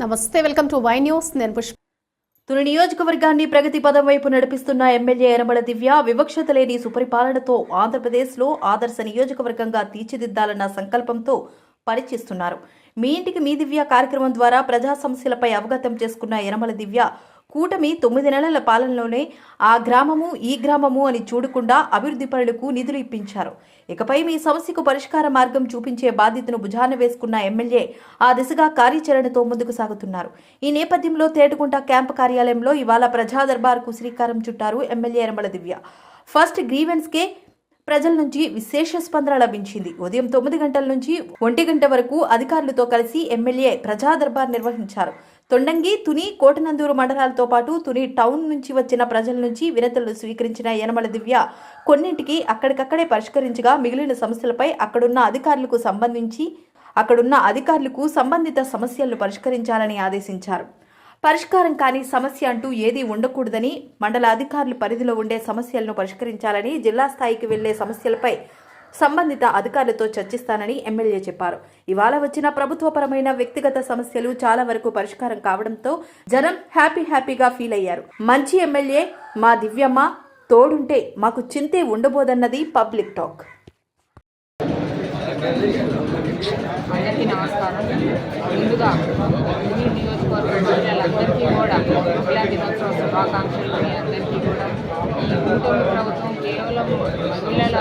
నమస్తే welcome to Y news. నేను పుష్ప. తుని నియోజకవర్గాన్ని ప్రగతి పదం వైపు నడిపిస్తున్న ఎమ్మెల్యే యనమల దివ్య వివక్షత లేని సుపరిపాలనతో ఆంధ్రప్రదేశ్లో ఆదర్శ నియోజకవర్గంగా తీర్చిదిద్దాలన్న సంకల్పంతో పనిచేస్తున్నారు మీ ఇంటికి మీ దివ్య కార్యక్రమం ద్వారా ప్రజా సమస్యలపై అవగతం చేసుకున్న యనమల దివ్య కూటమి తొమ్మిది నెలల పాలనలోనే ఆ గ్రామము ఈ గ్రామము అని చూడకుండా అభివృద్ధి పనులకు నిధులు ఇప్పించారు. ఇకపై మీ సమస్యకు పరిష్కార మార్గం చూపించే బాధ్యతను భుజాన వేసుకున్న ఎమ్మెల్యే ఆ దిశగా కార్యాచరణతో ముందుకు సాగుతున్నారు. ఈ నేపథ్యంలో తేటగుంట క్యాంపు కార్యాలయంలో ఇవాళ ప్రజా దర్బార్కు శ్రీకారం చుట్టారు ఎమ్మెల్యే యనమల దివ్య. ఫస్ట్ గ్రీవెన్స్కే ప్రజల నుంచి విశేష స్పందన లభించింది. ఉదయం తొమ్మిది గంటల నుంచి ఒంటి గంట వరకు అధికారులతో కలిసి ఎమ్మెల్యే ప్రజా దర్బార్ నిర్వహించారు. తొండంగి తుని కోటనందూరు మండలాలతో పాటు తుని టౌన్ నుంచి వచ్చిన ప్రజల నుంచి వినతులు స్వీకరించిన యనమల దివ్య కొన్నింటికి అక్కడికక్కడే పరిష్కరించగా మిగిలిన సమస్యలపై అక్కడున్న అధికారులకు సంబంధించి అక్కడున్న అధికారులకు సంబంధిత సమస్యలను పరిష్కరించాలని ఆదేశించారు. పరిష్కారం కాని సమస్య అంటూ ఏదీ ఉండకూడదని మండల అధికారుల పరిధిలో ఉండే సమస్యలను పరిష్కరించాలని జిల్లా స్థాయికి వెళ్ళే సమస్యలపై సంబంధిత అధికారులతో చర్చిస్తానని ఎమ్మెల్యే చెప్పారు. ఇవాళ వచ్చిన ప్రభుత్వపరమైన వ్యక్తిగత సమస్యలు చాలా వరకు పరిష్కారం కావడంతో జనం హ్యాపీ హ్యాపీగా ఫీల్ అయ్యారు. మంచి ఎమ్మెల్యే మా దివ్యమ్మ తోడుంటే మాకు చింతే ఉండబోదన్నది పబ్లిక్ టాక్. అందరికీ నమస్కారం. ముందుగా మీ నియోజకవర్గ మహిళలందరికీ కూడా మహిళా దినోత్సవ శుభాకాంక్షలు మీ అందరికీ కూడా. పిల్లల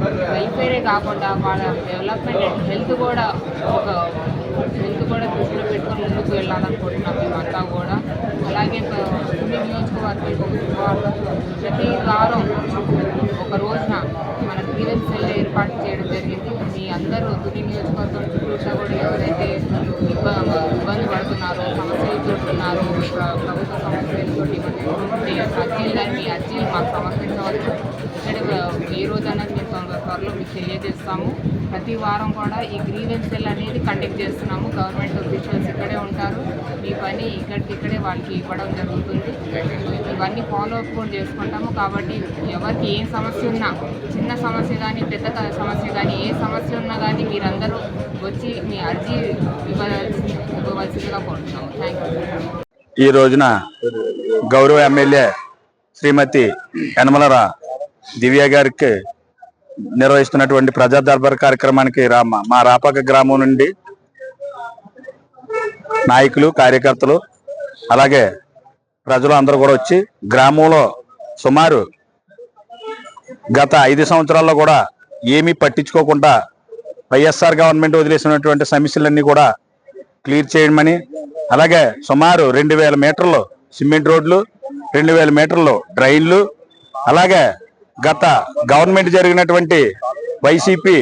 మహిళల వెల్ఫేరే కాకుండా వాళ్ళ డెవలప్మెంట్ అండ్ హెల్త్ కూడా ఒక హెల్త్ కూడా దృష్టిలో పెట్టుకొని ముందుకు వెళ్ళాలనుకుంటున్నాం మేమంతా కూడా. అలాగే నియోజకవర్గం ప్రతి వారం ఒక రోజున మన గ్రీవెన్స్ సెల్ ఏర్పాటు చేయడం జరిగింది మీ అందరూ తుని నియోజకవర్గం చుట్టూ కూడా ఎవరైతే ఇబ్బ- ఇబ్బంది పడుతున్నారో సమస్యలు చూస్తున్నారో ప్ర- ప్రభుత్వ సమస్యలతో ఉంటే అర్జీలు కానీ మీ అర్జీలు మాకు సమర్పించవచ్చు ఇక్కడ ఏ రోజు అన్నది మేము త్వర- త్వరలో మీకు తెలియజేస్తాము. ప్రతి వారం కూడా ఈ గ్రీవెన్స్ సెల్ అనేది కండక్ట్ చేస్తున్నాము. గవర్నమెంట్ ఆఫీషియల్స్ ఇక్కడే ఉంటారు. మీ పని ఇక్కడికి ఇక్కడే వాళ్ళకి ఇవ్వడం జరుగుతుంది. ఇవన్నీ ఫాలో అప్ కూడా చేసుకుంటాము. కాబట్టి ఎవరికి ఏ సమస్య ఉన్నా చిన్న సమస్య కానీ పెద్ద సమస్య కానీ ఏ సమస్య ఉన్నా కానీ మీరందరూ వచ్చి మీ అర్జీ ఇవ్వవలసి ఇవ్వవలసిందిగా కోరుతున్నాము. థ్యాంక్ యూ ఈ రోజున గౌరవ ఎమ్మెల్యే శ్రీమతి యనమలరా దివ్య గారికి నిర్వహిస్తున్నటువంటి ప్రజా దర్బార్ కార్యక్రమానికి రామ మా రాపాక గ్రామం నుండి నాయకులు కార్యకర్తలు అలాగే ప్రజలు అందరూ కూడా వచ్చి గ్రామంలో సుమారు గత ఐదు సంవత్సరాల్లో కూడా ఏమీ పట్టించుకోకుండా వైఎస్ఆర్ గవర్నమెంట్ వదిలేసినటువంటి సమస్యలన్నీ కూడా క్లియర్ చేయమని అలాగే సుమారు రెండు వేల మీటర్లు సిమెంట్ రోడ్లు రెండు వేల మీటర్లు డ్రైన్లు అలాగే గత గవర్నమెంట్ జరిగినటువంటి వైసీపీ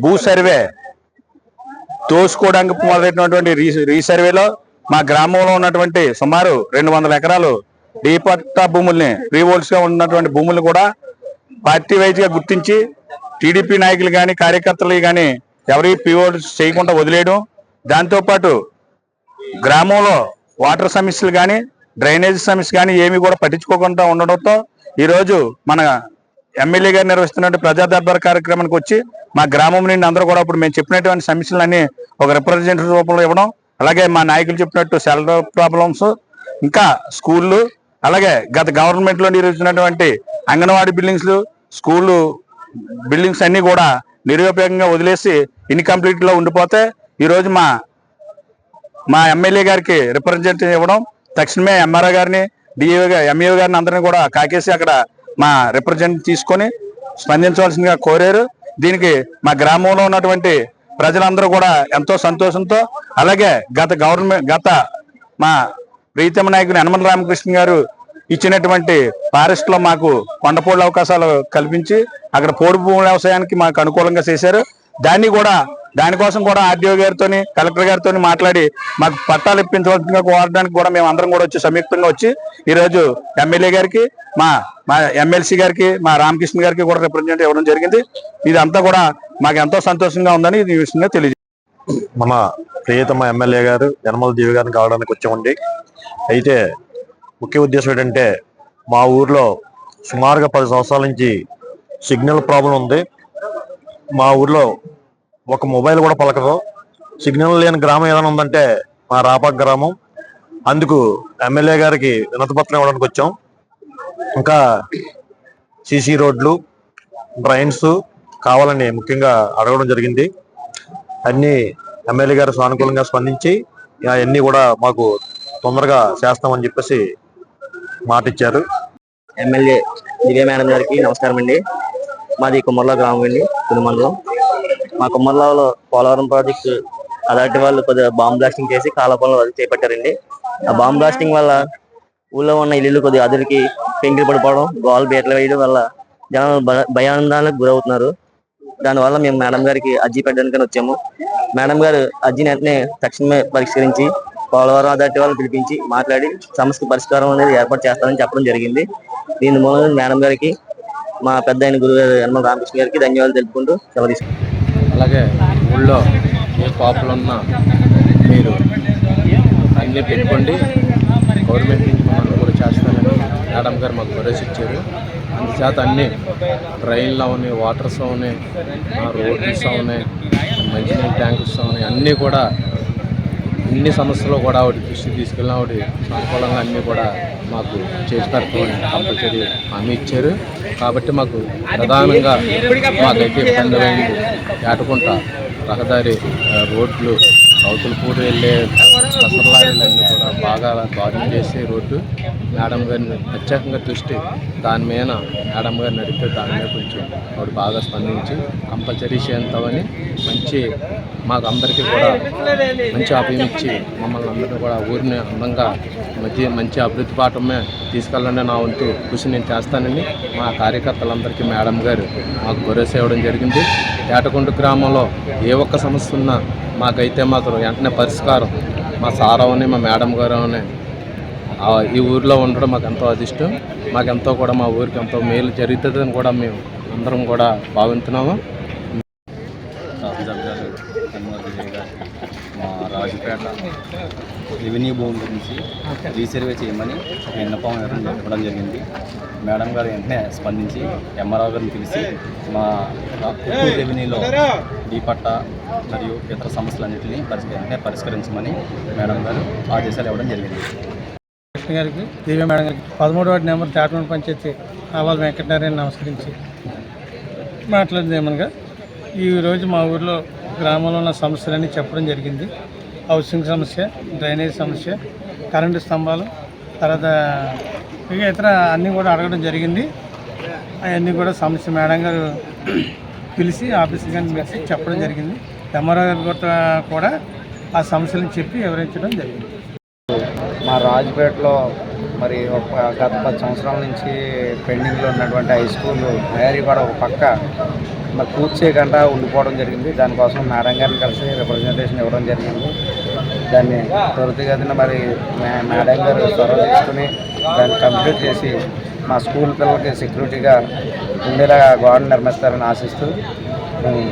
భూ సర్వే తోసుకోవడానికి మొదలైనటువంటి రీ- రీసర్వేలో మా గ్రామంలో ఉన్నటువంటి సుమారు రెండు వందల ఎకరాలు డీపట్టా భూముల్ని రీవోల్స్గా ఉన్నటువంటి భూములు కూడా పార్టీ వైజ్గా గుర్తించి టీడీపీ నాయకులు కానీ కార్యకర్తలు కానీ ఎవరి పీఓల్స్ చేయకుండా వదిలేయడం. దాంతోపాటు గ్రామంలో వాటర్ సమస్యలు కానీ డ్రైనేజ్ సమస్య కానీ ఏమి కూడా పట్టించుకోకుండా ఉండడంతో ఈరోజు మన ఎమ్మెల్యే గారు నిర్వహిస్తున్న ప్రజా దర్బార్ కార్యక్రమానికి వచ్చి మా గ్రామం నుండి అందరూ కూడా ఇప్పుడు మేము చెప్పినటువంటి సమస్యలన్నీ ఒక రిప్రజెంటేటివ్ రూపంలో ఇవ్వడం అలాగే మా నాయకులు చెప్పినట్టు సెల్ ప్రాబ్లమ్స్ ఇంకా స్కూళ్ళు అలాగే గత గవర్నమెంట్లో నిర్వహించినటువంటి అంగన్వాడీ బిల్డింగ్స్లు స్కూళ్ళు బిల్డింగ్స్ అన్నీ కూడా నిరుపయోగంగా వదిలేసి ఇన్కంప్లీట్లో ఉండిపోతే ఈరోజు మా మా ఎమ్మెల్యే గారికి రిప్రజెంటేటివ్ ఇవ్వడం తక్షణమే ఎంఆర్ఓ గారిని డిఏ ఎంఈఓ గారిని అందరిని కూడా కాకేసి అక్కడ మా రిప్రజెంట్ తీసుకొని స్పందించవలసిందిగా కోరారు. దీనికి మా గ్రామంలో ఉన్నటువంటి ప్రజలందరూ కూడా ఎంతో సంతోషంతో అలాగే గత గవర్నమెంట్ గత మా ప్రీతమ నాయకుడు హనుమన్ రామకృష్ణ గారు ఇచ్చినటువంటి ఫారెస్ట్లో మాకు కొండపోళ్ళ అవకాశాలు కల్పించి అక్కడ పోడు భూముల వ్యవసాయానికి మాకు అనుకూలంగా చేశారు. దాన్ని కూడా దానికోసం కూడా ఆర్డీఓ గారితో కలెక్టర్ గారితో మాట్లాడి మాకు పట్టాలు ఇప్పించవలసిందిగా కోరడానికి కూడా మేము అందరం కూడా వచ్చి సంయుక్తంగా వచ్చి ఈ రోజు ఎమ్మెల్యే గారికి మా మా ఎమ్మెల్సీ గారికి మా రామకృష్ణ గారికి కూడా రిప్రజెంట్ ఇవ్వడం జరిగింది. ఇదంతా కూడా మాకు ఎంతో సంతోషంగా ఉందని ఈ విషయంగా మన ప్రియతమ ఎమ్మెల్యే గారు యనమల దేవి గారిని కావడానికి వచ్చామండి అయితే ముఖ్య ఉద్దేశం ఏంటంటే మా ఊర్లో సుమారుగా పది సంవత్సరాల నుంచి సిగ్నల్ ప్రాబ్లం ఉంది. మా ఊర్లో ఒక మొబైల్ కూడా పలకదు. సిగ్నల్ లేని గ్రామం ఏదైనా ఉందంటే మా రాపాక్ గ్రామం. అందుకు ఎమ్మెల్యే గారికి వినతిపత్రం ఇవ్వడానికి వచ్చాం. ఇంకా సీసీ రోడ్లు డ్రైన్స్ కావాలని ముఖ్యంగా అడగడం జరిగింది. అన్ని ఎమ్మెల్యే గారు సానుకూలంగా స్పందించి అవన్నీ కూడా మాకు తొందరగా చేస్తామని చెప్పేసి మాట ఇచ్చారు ఎమ్మెల్యే దివ్య మేడం గారికి నమస్కారం అండి మాది కుమ్మర్ల గ్రామం అండి తిరుమలలో మా కుమ్మర్లలో పోలవరం ప్రాజెక్టు అలాంటి వాళ్ళు కొద్దిగా బాంబ్ బ్లాస్టింగ్ చేసి కాల అది చేపట్టారండి. ఆ బాంబ్ బ్లాస్టింగ్ వల్ల ఊళ్ళో ఉన్న ఇల్లు కొద్దిగా అదురికి పెంకిలు పడిపోవడం గోలు బీటలు వేయడం వల్ల జనాలు భయానందాలకు గురవుతున్నారు. దానివల్ల మేము మేడం గారికి అర్జీ పెట్టడానికి వచ్చాము. మేడం గారు అర్జీని వెంటనే తక్షణమే పరిష్కరించి పోలవరం అథారిటీ వాళ్ళని పిలిపించి మాట్లాడి సమస్య పరిష్కారం అనేది ఏర్పాటు చేస్తారని చెప్పడం జరిగింది. దీని మూలంగా మేడం గారికి మా పెద్ద ఆయన గురువు గారు యనమల రామకృష్ణ గారికి ధన్యవాదాలు తెలుపుకుంటూ సెలవు తీసుకుంటాం అలాగే ఊళ్ళో ఏ పాపలు ఉన్నా మీరు అన్నీ పెట్టుకోండి. గవర్నమెంట్ నుంచి మనం కూడా చేస్తానని మేడం గారు మాకు భరోసా ఇచ్చారు. అందుచేత అన్నీ ట్రైన్లు అవని వాటర్స్ అవని రోడ్స్ అవని మంచినీళ్ళ ట్యాంక్స్ అవని అన్నీ కూడా అన్ని సమస్యలు కూడా ఆవిడ దృష్టి తీసుకెళ్ళిన ఆవిడ అనుకూలంగా అన్నీ కూడా మాకు చేసి పెడతామని కంపల్సరీ హామీ ఇచ్చారు. కాబట్టి మాకు ప్రధానంగా మాకైతే పండుగ అయింది రహదారి రోడ్లు అవతలపూడి వెళ్ళే కసరలారీలు కూడా బాగా దారుణం చేసే రోడ్డు. మేడం గారిని ప్రత్యేకంగా దృష్టి దాని మీద మేడం గారిని అడిగితే దాని మీద కొంచెం వాడు బాగా స్పందించి కంపల్సరీ చేస్తామని మంచి మాకు అందరికీ కూడా మంచి అభయం ఇచ్చి మమ్మల్ని అందరినీ కూడా ఊరిని అందంగా మంచి మంచి అభివృద్ధి పాఠమే తీసుకెళ్ళండి నా వంతు కృషి నేను చేస్తానని మా కార్యకర్తలందరికీ మేడం గారు మాకు భరోసా ఇవ్వడం జరిగింది. ఏటకొండ గ్రామంలో ఏ ఒక్క సమస్య ఉన్నా మాకైతే మాత్రం వెంటనే పరిష్కారం. మా సారవని మా మేడం గారు అని ఈ ఊరిలో ఉండడం మాకు ఎంతో అదిష్టం. మాకెంతో కూడా మా ఊరికి ఎంతో మేలు జరుగుతుందని కూడా మేము అందరం కూడా భావిస్తున్నాము రాజాబ్ గారు కన్వర్ విజయ్ గారు మా రాజుపేట రెవెన్యూ భూమి గురించి రీసర్వే చేయమని విన్నపం ఇవ్వడం ఇవ్వడం జరిగింది. మేడం గారు వెంటనే స్పందించి ఎంఆర్ఓ గారిని పిలిచి మా రెవెన్యూలో డీ పట్టా మరియు ఇతర సమస్యలన్నింటినీ పరిష్క వెంటనే పరిష్కరించమని మేడం గారు ఆదేశాలు ఇవ్వడం జరిగింది. కృష్ణ గారికి దివ్య మేడం గారికి పదమూడు వార్డు నెంబర్ తేటమండ పంచాయతీ ఆవాల వెంకటనారాయణ నమస్కరించి మాట్లాడింది ఏమనగా ఈరోజు మా ఊర్లో గ్రామంలో ఉన్న సమస్యలన్నీ చెప్పడం జరిగింది. హౌసింగ్ సమస్య డ్రైనేజ్ సమస్య కరెంటు స్తంభాలు తర్వాత ఇక ఇతర అన్నీ కూడా అడగడం జరిగింది. అవన్నీ కూడా సమస్య మేడం గారు పిలిచి ఆఫీస్ గారిని పిలిచి చెప్పడం జరిగింది. ఎంఆర్ఓ గారు కూడా కూడా ఆ సమస్యలను చెప్పి వివరించడం జరిగింది. మా రాజుపేటలో మరి ఒక గత పది సంవత్సరాల నుంచి పెండింగ్లో ఉన్నటువంటి హై స్కూల్ తయారీ కూడా ఒక పక్క మరి పూర్తి చేయకుండా ఉండిపోవడం జరిగింది. దానికోసం మేడం గారిని కలిసి రిప్రజెంటేషన్ ఇవ్వడం జరిగింది. దాన్ని త్వరితగతిన మరి మే- మేడం గారు చొరవ తీసుకుని దాన్ని కంప్లీట్ చేసి మా స్కూల్ పిల్లలకి సెక్యూరిటీగా ఉండేలా గోడ నిర్మిస్తారని ఆశిస్తూ ఉమ్,